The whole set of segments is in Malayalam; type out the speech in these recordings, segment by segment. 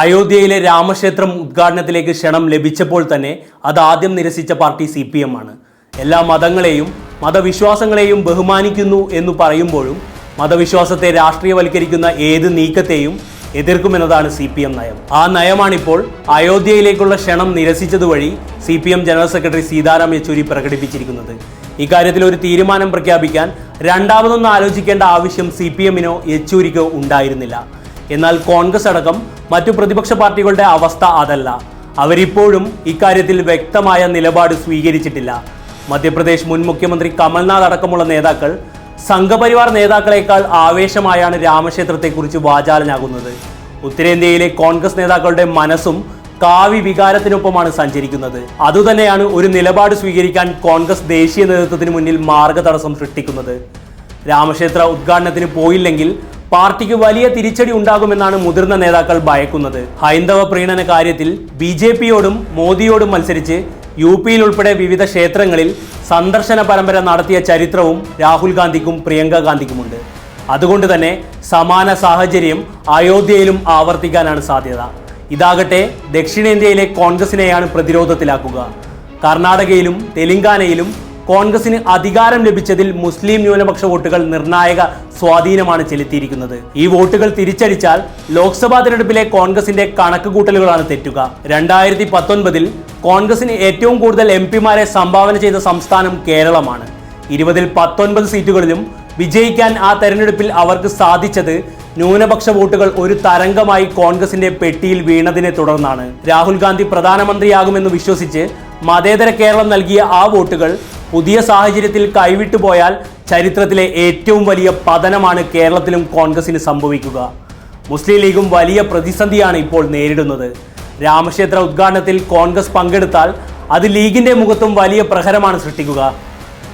അയോധ്യയിലെ രാമക്ഷേത്രം ഉദ്ഘാടനത്തിലേക്ക് ക്ഷണം ലഭിച്ചപ്പോൾ തന്നെ അത് ആദ്യം നിരസിച്ച പാർട്ടി സി പി എം ആണ്. എല്ലാ മതങ്ങളെയും മതവിശ്വാസങ്ങളെയും ബഹുമാനിക്കുന്നു എന്ന് പറയുമ്പോഴും മതവിശ്വാസത്തെ രാഷ്ട്രീയവൽക്കരിക്കുന്ന ഏത് നീക്കത്തെയും എതിർക്കുമെന്നതാണ് സി പി എം നയം. ആ നയമാണിപ്പോൾ അയോധ്യയിലേക്കുള്ള ക്ഷണം നിരസിച്ചതുവഴി C P M general secretary Sitaram Yechury പ്രകടിപ്പിച്ചിരിക്കുന്നത്. ഇക്കാര്യത്തിൽ ഒരു തീരുമാനം പ്രഖ്യാപിക്കാൻ രണ്ടാമതൊന്നും ആലോചിക്കേണ്ട ആവശ്യം സി പി എമ്മിനോ യെച്ചൂരിക്കോ ഉണ്ടായിരുന്നില്ല. എന്നാൽ കോൺഗ്രസ് അടക്കം മറ്റു പ്രതിപക്ഷ പാർട്ടികളുടെ അവസ്ഥ അതല്ല. അവരിപ്പോഴും ഇക്കാര്യത്തിൽ വ്യക്തമായ നിലപാട് സ്വീകരിച്ചിട്ടില്ല. മധ്യപ്രദേശ് മുൻ മുഖ്യമന്ത്രി കമൽനാഥ് അടക്കമുള്ള നേതാക്കൾ സംഘപരിവാർ നേതാക്കളെക്കാൾ ആവേശമായാണ് രാമക്ഷേത്രത്തെക്കുറിച്ച് വാചാലനാകുന്നത്. ഉത്തരേന്ത്യയിലെ കോൺഗ്രസ് നേതാക്കളുടെ മനസ്സും കാവി വികാരത്തിനൊപ്പമാണ് സഞ്ചരിക്കുന്നത്. അതുതന്നെയാണ് ഒരു നിലപാട് സ്വീകരിക്കാൻ കോൺഗ്രസ് ദേശീയ നേതൃത്വത്തിന് മുന്നിൽ മാർഗതടസ്സം സൃഷ്ടിക്കുന്നത്. രാമക്ഷേത്ര ഉദ്ഘാടനത്തിന് പോയില്ലെങ്കിൽ പാർട്ടിക്ക് വലിയ തിരിച്ചടി ഉണ്ടാകുമെന്നാണ് മുതിർന്ന നേതാക്കൾ ഭയക്കുന്നത്. ഹൈന്ദവ പ്രീണന കാര്യത്തിൽ ബി ജെ പിയോടും മോദിയോടും മത്സരിച്ച് യു പിയിൽ ഉൾപ്പെടെ വിവിധ ക്ഷേത്രങ്ങളിൽ സന്ദർശന പരമ്പര നടത്തിയ ചരിത്രവും രാഹുൽ ഗാന്ധിക്കും പ്രിയങ്ക ഗാന്ധിക്കുമുണ്ട്. അതുകൊണ്ട് തന്നെ സമാന സാഹചര്യം അയോധ്യയിലും ആവർത്തിക്കാനാണ് സാധ്യത. ഇതാകട്ടെ ദക്ഷിണേന്ത്യയിലെ കോൺഗ്രസിനെയാണ് പ്രതിരോധത്തിലാക്കുക. കർണാടകയിലും തെലങ്കാനയിലും കോൺഗ്രസിന് അധികാരം ലഭിച്ചതിൽ മുസ്ലിം ന്യൂനപക്ഷ വോട്ടുകൾ നിർണായക സ്വാധീനമാണ് ചെലുത്തിയിരിക്കുന്നത്. ഈ വോട്ടുകൾ തിരിച്ചടിച്ചാൽ ലോക്സഭാ തിരഞ്ഞെടുപ്പിലെ കോൺഗ്രസിന്റെ കണക്കുകൂട്ടലുകളാണ് തെറ്റുക. രണ്ടായിരത്തി പത്തൊൻപതിൽ കോൺഗ്രസിന് ഏറ്റവും കൂടുതൽ എം പിമാരെ സംഭാവന ചെയ്ത സംസ്ഥാനം കേരളമാണ്. ഇരുപതിൽ പത്തൊൻപത് സീറ്റുകളിലും വിജയിക്കാൻ ആ തെരഞ്ഞെടുപ്പിൽ അവർക്ക് സാധിച്ചത് ന്യൂനപക്ഷ വോട്ടുകൾ ഒരു തരംഗമായി കോൺഗ്രസിന്റെ പെട്ടിയിൽ വീണതിനെ തുടർന്നാണ്. രാഹുൽ ഗാന്ധി പ്രധാനമന്ത്രിയാകുമെന്ന് വിശ്വസിച്ച് മതേതര കേരളം നൽകിയ ആ വോട്ടുകൾ പുതിയ സാഹചര്യത്തിൽ കൈവിട്ടു പോയാൽ ചരിത്രത്തിലെ ഏറ്റവും വലിയ പതനമാണ് കേരളത്തിലും കോൺഗ്രസിന് സംഭവിക്കുക. മുസ്ലിം ലീഗും വലിയ പ്രതിസന്ധിയാണ് ഇപ്പോൾ നേരിടുന്നത്. രാമക്ഷേത്ര ഉദ്ഘാടനത്തിൽ കോൺഗ്രസ് പങ്കെടുത്താൽ അത് ലീഗിന്റെ മുഖത്തും വലിയ പ്രഹരമാണ് സൃഷ്ടിക്കുക.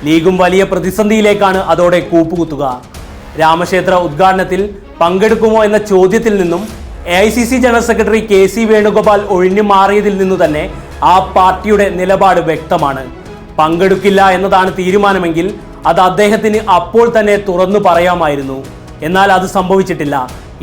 ലീഗും വലിയ പ്രതിസന്ധിയിലേക്കാണ് അതോടെ കൂപ്പുകുത്തുക. രാമക്ഷേത്ര ഉദ്ഘാടനത്തിൽ പങ്കെടുക്കുമോ എന്ന ചോദ്യത്തിൽ നിന്നും A I C C general secretary K C Venugopal ഒഴിഞ്ഞു മാറിയതിൽ നിന്നു തന്നെ ആ പാർട്ടിയുടെ നിലപാട് വ്യക്തമാണ്. പങ്കെടുക്കില്ല എന്നതാണ് തീരുമാനമെങ്കിൽ അത് അദ്ദേഹത്തിന് അപ്പോൾ തന്നെ തുറന്നു പറയാമായിരുന്നു. എന്നാൽ അത് സംഭവിച്ചിട്ടില്ല.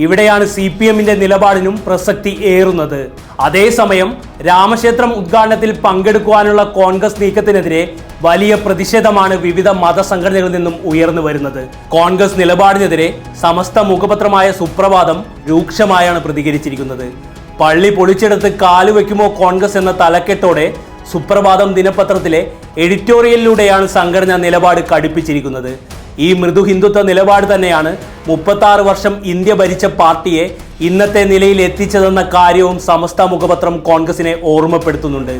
ഇവിടെയാണ് സി പി എമ്മിന്റെ നിലപാടിനും പ്രസക്തി ഏറുന്നത്. അതേസമയം രാമക്ഷേത്രം ഉദ്ഘാടനത്തിൽ പങ്കെടുക്കുവാനുള്ള കോൺഗ്രസ് നീക്കത്തിനെതിരെ വലിയ പ്രതിഷേധമാണ് വിവിധ മതസംഘടനകളിൽ നിന്നും ഉയർന്നു വരുന്നത്. കോൺഗ്രസ് നിലപാടിനെതിരെ സമസ്ത മുഖപത്രമായ സുപ്രഭാതം രൂക്ഷമായാണ് പ്രതികരിച്ചിരിക്കുന്നത്. പള്ളി പൊളിച്ചെടുത്ത് കാലുവെക്കുമോ കോൺഗ്രസ് എന്ന തലക്കെട്ടോടെ സുപ്രഭാതം ദിനപത്രത്തിലെ എഡിറ്റോറിയലിലൂടെയാണ് സംഘടന നിലപാട് കടുപ്പിച്ചിരിക്കുന്നത്. ഈ മൃദു ഹിന്ദുത്വ നിലപാട് തന്നെയാണ് മുപ്പത്താറ് വർഷം ഇന്ത്യ ഭരിച്ച പാർട്ടിയെ ഇന്നത്തെ നിലയിൽ എത്തിച്ചതെന്ന കാര്യവും സമസ്ത മുഖപത്രം കോൺഗ്രസിനെ ഓർമ്മപ്പെടുത്തുന്നുണ്ട്.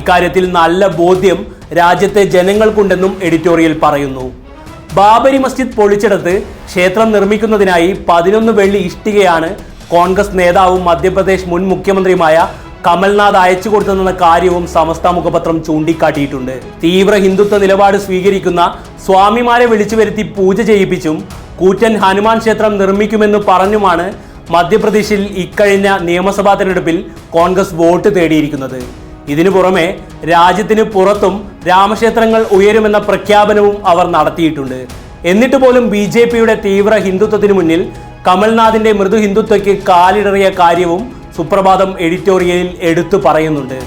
ഇക്കാര്യത്തിൽ നല്ല ബോധ്യം രാജ്യത്തെ ജനങ്ങൾക്കുണ്ടെന്നും എഡിറ്റോറിയൽ പറയുന്നു. ബാബരി മസ്ജിദ് പൊളിച്ചെടുത്ത് ക്ഷേത്രം നിർമ്മിക്കുന്നതിനായി പതിനൊന്ന് വെള്ളി ഇഷ്ടികയാണ് കോൺഗ്രസ് നേതാവും മധ്യപ്രദേശ് മുൻ മുഖ്യമന്ത്രിയുമായ കമൽനാഥ് അയച്ചു കൊടുത്തെന്ന കാര്യവും സമസ്ത മുഖപത്രം ചൂണ്ടിക്കാട്ടിയിട്ടുണ്ട്. തീവ്ര ഹിന്ദുത്വ നിലപാട് സ്വീകരിക്കുന്ന സ്വാമിമാരെ വിളിച്ചു വരുത്തി പൂജ ചെയ്യിപ്പിച്ചും കൂറ്റൻ ഹനുമാൻ ക്ഷേത്രം നിർമ്മിക്കുമെന്ന് പറഞ്ഞുമാണ് മധ്യപ്രദേശിൽ ഇക്കഴിഞ്ഞ നിയമസഭാ തെരഞ്ഞെടുപ്പിൽ കോൺഗ്രസ് വോട്ട് തേടിയിരിക്കുന്നത്. ഇതിനു പുറമെ രാജ്യത്തിന് പുറത്തും രാമക്ഷേത്രങ്ങൾ ഉയരുമെന്ന പ്രഖ്യാപനവും അവർ നടത്തിയിട്ടുണ്ട്. എന്നിട്ട് പോലും ബി ജെ പിയുടെ തീവ്ര ഹിന്ദുത്വത്തിന് മുന്നിൽ കമൽനാഥിന്റെ മൃദു ഹിന്ദുത്വയ്ക്ക് കാലിടറിയ കാര്യവും സുപ്രഭാതം എഡിറ്റോറിയലിൽ എടുത്തു പറയുന്നുണ്ട്.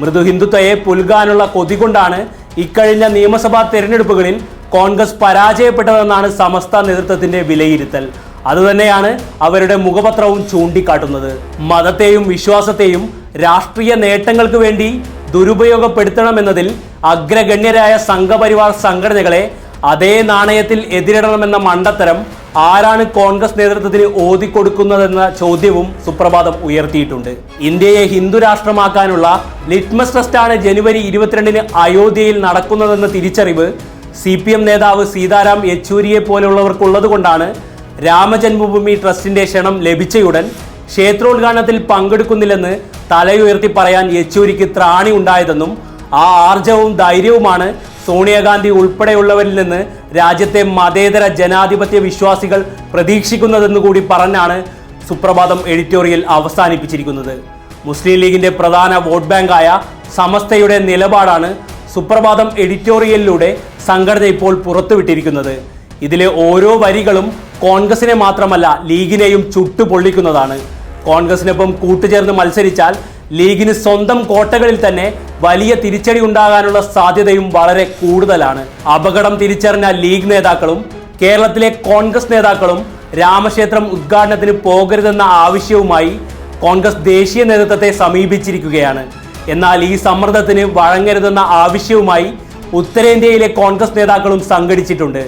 മൃദു ഹിന്ദുത്വയെ പുൽകാനുള്ള കൊതികൊണ്ടാണ് ഇക്കഴിഞ്ഞ നിയമസഭാ തെരഞ്ഞെടുപ്പുകളിൽ കോൺഗ്രസ് പരാജയപ്പെട്ടതെന്നാണ് സമസ്ത നേതൃത്വത്തിന്റെ വിലയിരുത്തൽ. അതുതന്നെയാണ് അവരുടെ മുഖപത്രവും ചൂണ്ടിക്കാട്ടുന്നത്. മതത്തെയും വിശ്വാസത്തെയും രാഷ്ട്രീയ നേട്ടങ്ങൾക്ക് വേണ്ടി ദുരുപയോഗപ്പെടുത്തണമെന്നതിൽ അഗ്രഗണ്യരായ സംഘപരിവാർ സംഘടനകളെ അതേ നാണയത്തിൽ എതിരിടണമെന്ന മണ്ടത്തരം ആരാണ് കോൺഗ്രസ് നേതൃത്വത്തിന് ഓതിക്കൊടുക്കുന്നതെന്ന ചോദ്യവും സുപ്രഭാതം ഉയർത്തിയിട്ടുണ്ട്. ഇന്ത്യയെ ഹിന്ദു രാഷ്ട്രമാക്കാനുള്ള ലിറ്റ്മസ് ടെസ്റ്റാണ് ജനുവരി ഇരുപത്തിരണ്ടിന് അയോധ്യയിൽ നടക്കുന്നതെന്ന തിരിച്ചറിവ് സി പി എം നേതാവ് സീതാറാം യെച്ചൂരിയെ പോലുള്ളവർക്കുള്ളത് കൊണ്ടാണ് രാമജന്മഭൂമി ട്രസ്റ്റിന്റെ ക്ഷണം ലഭിച്ചയുടൻ ക്ഷേത്രോദ്ഘാടനത്തിൽ പങ്കെടുക്കുന്നില്ലെന്ന് തലയുയർത്തി പറയാൻ യെച്ചൂരിക്ക് ത്രാണി ഉണ്ടായതെന്നും ആ ആർജവും ധൈര്യവുമാണ് സോണിയാഗാന്ധി ഉൾപ്പെടെയുള്ളവരിൽ നിന്ന് രാജ്യത്തെ മതേതര ജനാധിപത്യ വിശ്വാസികൾ പ്രതീക്ഷിക്കുന്നതെന്ന് കൂടി പറഞ്ഞാണ് സുപ്രഭാതം എഡിറ്റോറിയൽ അവസാനിപ്പിച്ചിരിക്കുന്നത്. മുസ്ലിം ലീഗിന്റെ പ്രധാന വോട്ട് ബാങ്കായ സമസ്തയുടെ നിലപാടാണ് സുപ്രഭാതം എഡിറ്റോറിയലിലൂടെ സംഘടന ഇപ്പോൾ പുറത്തുവിട്ടിരിക്കുന്നത്. ഇതിലെ ഓരോ വരികളും കോൺഗ്രസിനെ മാത്രമല്ല ലീഗിനെയും ചുട്ടുപൊള്ളിക്കുന്നതാണ്. കോൺഗ്രസിനൊപ്പം കൂട്ടുചേർന്ന് മത്സരിച്ചാൽ ലീഗിന് സ്വന്തം കോട്ടകളിൽ തന്നെ വലിയ തിരിച്ചടി ഉണ്ടാകാനുള്ള സാധ്യതയും വളരെ കൂടുതലാണ്. അപകടം തിരിച്ചറിഞ്ഞ ലീഗ് നേതാക്കളും കേരളത്തിലെ കോൺഗ്രസ് നേതാക്കളും രാമക്ഷേത്രം ഉദ്ഘാടനത്തിന് പോകരുതെന്ന ആവശ്യവുമായി കോൺഗ്രസ് ദേശീയ നേതൃത്വത്തെ സമീപിച്ചിരിക്കുകയാണ്. എന്നാൽ ഈ സമ്മർദ്ദത്തിന് വഴങ്ങരുതെന്ന ആവശ്യവുമായി ഉത്തരേന്ത്യയിലെ കോൺഗ്രസ് നേതാക്കളും സംഘടിച്ചിട്ടുണ്ട്.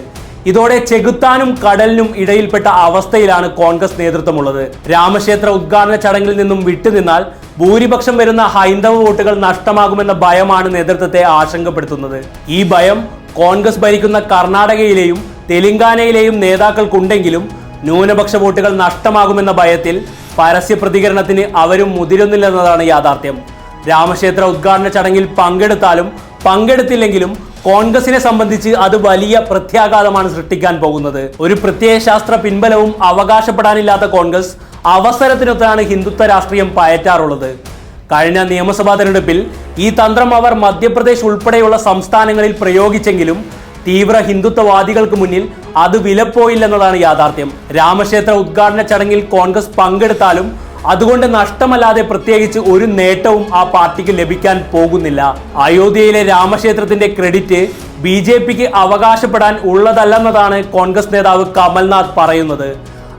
ഇതോടെ ചെകുത്താനും കടലിനും ഇടയിൽപ്പെട്ട അവസ്ഥയിലാണ് കോൺഗ്രസ് നേതൃത്വമുള്ളത്. രാമക്ഷേത്ര ഉദ്ഘാടന ചടങ്ങിൽ നിന്നും വിട്ടുനിന്നാൽ ഭൂരിപക്ഷം വരുന്ന ഹൈന്ദവ വോട്ടുകൾ നഷ്ടമാകുമെന്ന ഭയമാണ് നേതൃത്വത്തെ ആശങ്കപ്പെടുത്തുന്നത്. ഈ ഭയം കോൺഗ്രസ് ഭരിക്കുന്ന കർണാടകയിലെയും തെലങ്കാനയിലെയും നേതാക്കൾക്കുണ്ടെങ്കിലും ന്യൂനപക്ഷ വോട്ടുകൾ നഷ്ടമാകുമെന്ന ഭയത്തിൽ പരസ്യ പ്രതികരണത്തിന് അവരും മുതിരുന്നില്ലെന്നതാണ് യാഥാർത്ഥ്യം. രാമക്ഷേത്ര ഉദ്ഘാടന ചടങ്ങിൽ പങ്കെടുത്താലും പങ്കെടുത്തില്ലെങ്കിലും കോൺഗ്രസിനെ സംബന്ധിച്ച് അത് വലിയ പ്രത്യാഘാതമാണ് സൃഷ്ടിക്കാൻ പോകുന്നത്. ഒരു പ്രത്യയശാസ്ത്ര പിൻബലവും അവകാശപ്പെടാനില്ലാത്ത കോൺഗ്രസ് അവസരത്തിനൊത്താണ് ഹിന്ദുത്വ രാഷ്ട്രീയം പയറ്റാറുള്ളത്. കഴിഞ്ഞ നിയമസഭാ തെരഞ്ഞെടുപ്പിൽ ഈ തന്ത്രം അവർ മധ്യപ്രദേശ് ഉൾപ്പെടെയുള്ള സംസ്ഥാനങ്ങളിൽ പ്രയോഗിച്ചെങ്കിലും തീവ്ര ഹിന്ദുത്വവാദികൾക്ക് മുന്നിൽ അത് വിലപ്പോയില്ലെന്നതാണ് യാഥാർത്ഥ്യം. രാമക്ഷേത്ര ഉദ്ഘാടന ചടങ്ങിൽ കോൺഗ്രസ് പങ്കെടുത്താലും അതുകൊണ്ട് നഷ്ടമല്ലാതെ പ്രത്യേകിച്ച് ഒരു നേട്ടവും ആ പാർട്ടിക്ക് ലഭിക്കാൻ പോകുന്നില്ല. അയോധ്യയിലെ രാമക്ഷേത്രത്തിന്റെ ക്രെഡിറ്റ് ബി ജെ പിക്ക് അവകാശപ്പെടാൻ ഉള്ളതല്ലെന്നതാണ് കോൺഗ്രസ് നേതാവ് കമൽനാഥ് പറയുന്നത്.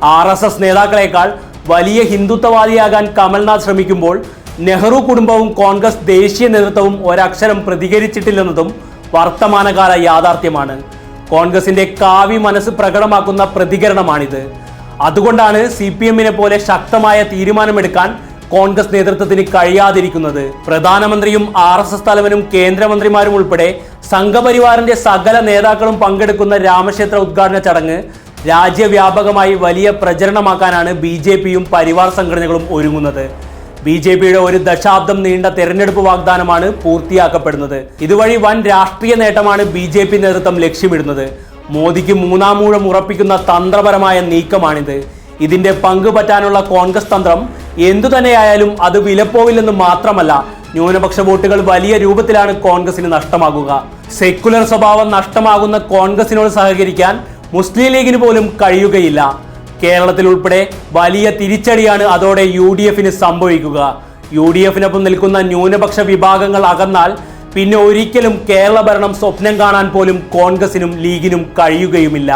ആർ എസ് എസ് നേതാക്കളെക്കാൾ വലിയ ഹിന്ദുത്വവാദിയാകാൻ കമൽനാഥ് ശ്രമിക്കുമ്പോൾ നെഹ്റു കുടുംബവും കോൺഗ്രസ് ദേശീയ നേതൃത്വവും ഒരക്ഷരം പ്രതികരിച്ചിട്ടില്ലെന്നതും വർത്തമാനകാല യാഥാർത്ഥ്യമാണ്. കോൺഗ്രസിന്റെ കാവി മനസ്സ് പ്രകടമാക്കുന്ന പ്രതികരണമാണിത്. അതുകൊണ്ടാണ് സി പി എമ്മിനെ പോലെ ശക്തമായ തീരുമാനമെടുക്കാൻ കോൺഗ്രസ് നേതൃത്വത്തിന് കഴിയാതിരിക്കുന്നത്. പ്രധാനമന്ത്രിയും ആർ എസ് എസ് തലവനും കേന്ദ്രമന്ത്രിമാരും ഉൾപ്പെടെ സംഘപരിവാറിന്റെ സകല നേതാക്കളും പങ്കെടുക്കുന്ന രാമക്ഷേത്ര ഉദ്ഘാടന ചടങ്ങ് രാജ്യവ്യാപകമായി വലിയ പ്രചരണമാക്കാനാണ് ബി ജെ പിയും പരിവാർ സംഘടനകളും ഒരുങ്ങുന്നത്. ബി ജെ പിയുടെ ഒരു ദശാബ്ദം നീണ്ട തെരഞ്ഞെടുപ്പ് വാഗ്ദാനമാണ് പൂർത്തിയാക്കപ്പെടുന്നത്. ഇതുവഴി വൻ രാഷ്ട്രീയ നേട്ടമാണ് ബി ജെ പി നേതൃത്വം ലക്ഷ്യമിടുന്നത്. മോദിക്ക് മൂന്നാമൂഴം ഉറപ്പിക്കുന്ന തന്ത്രപരമായ നീക്കമാണിത്. ഇതിന്റെ പങ്ക് പറ്റാനുള്ള കോൺഗ്രസ് തന്ത്രം എന്തു തന്നെയായാലും അത് വിലപ്പോവില്ലെന്ന് മാത്രമല്ല ന്യൂനപക്ഷ വോട്ടുകൾ വലിയ രൂപത്തിലാണ് കോൺഗ്രസിന് നഷ്ടമാകുക. സെക്കുലർ സ്വഭാവം നഷ്ടമാകുന്ന കോൺഗ്രസിനോട് സഹകരിക്കാൻ മുസ്ലിം ലീഗിന് പോലും കഴിയുകയില്ല. കേരളത്തിൽ ഉൾപ്പെടെ വലിയ തിരിച്ചടിയാണ് അതോടെ യു ഡി എഫിന് സംഭവിക്കുക. യു ഡി എഫിനൊപ്പം നിൽക്കുന്ന ന്യൂനപക്ഷ വിഭാഗങ്ങൾ അകന്നാൽ പിന്നെ ഒരിക്കലും കേരള ഭരണം സ്വപ്നം കാണാൻ പോലും കോൺഗ്രസിനും ലീഗിനും കഴിയുകയുമില്ല.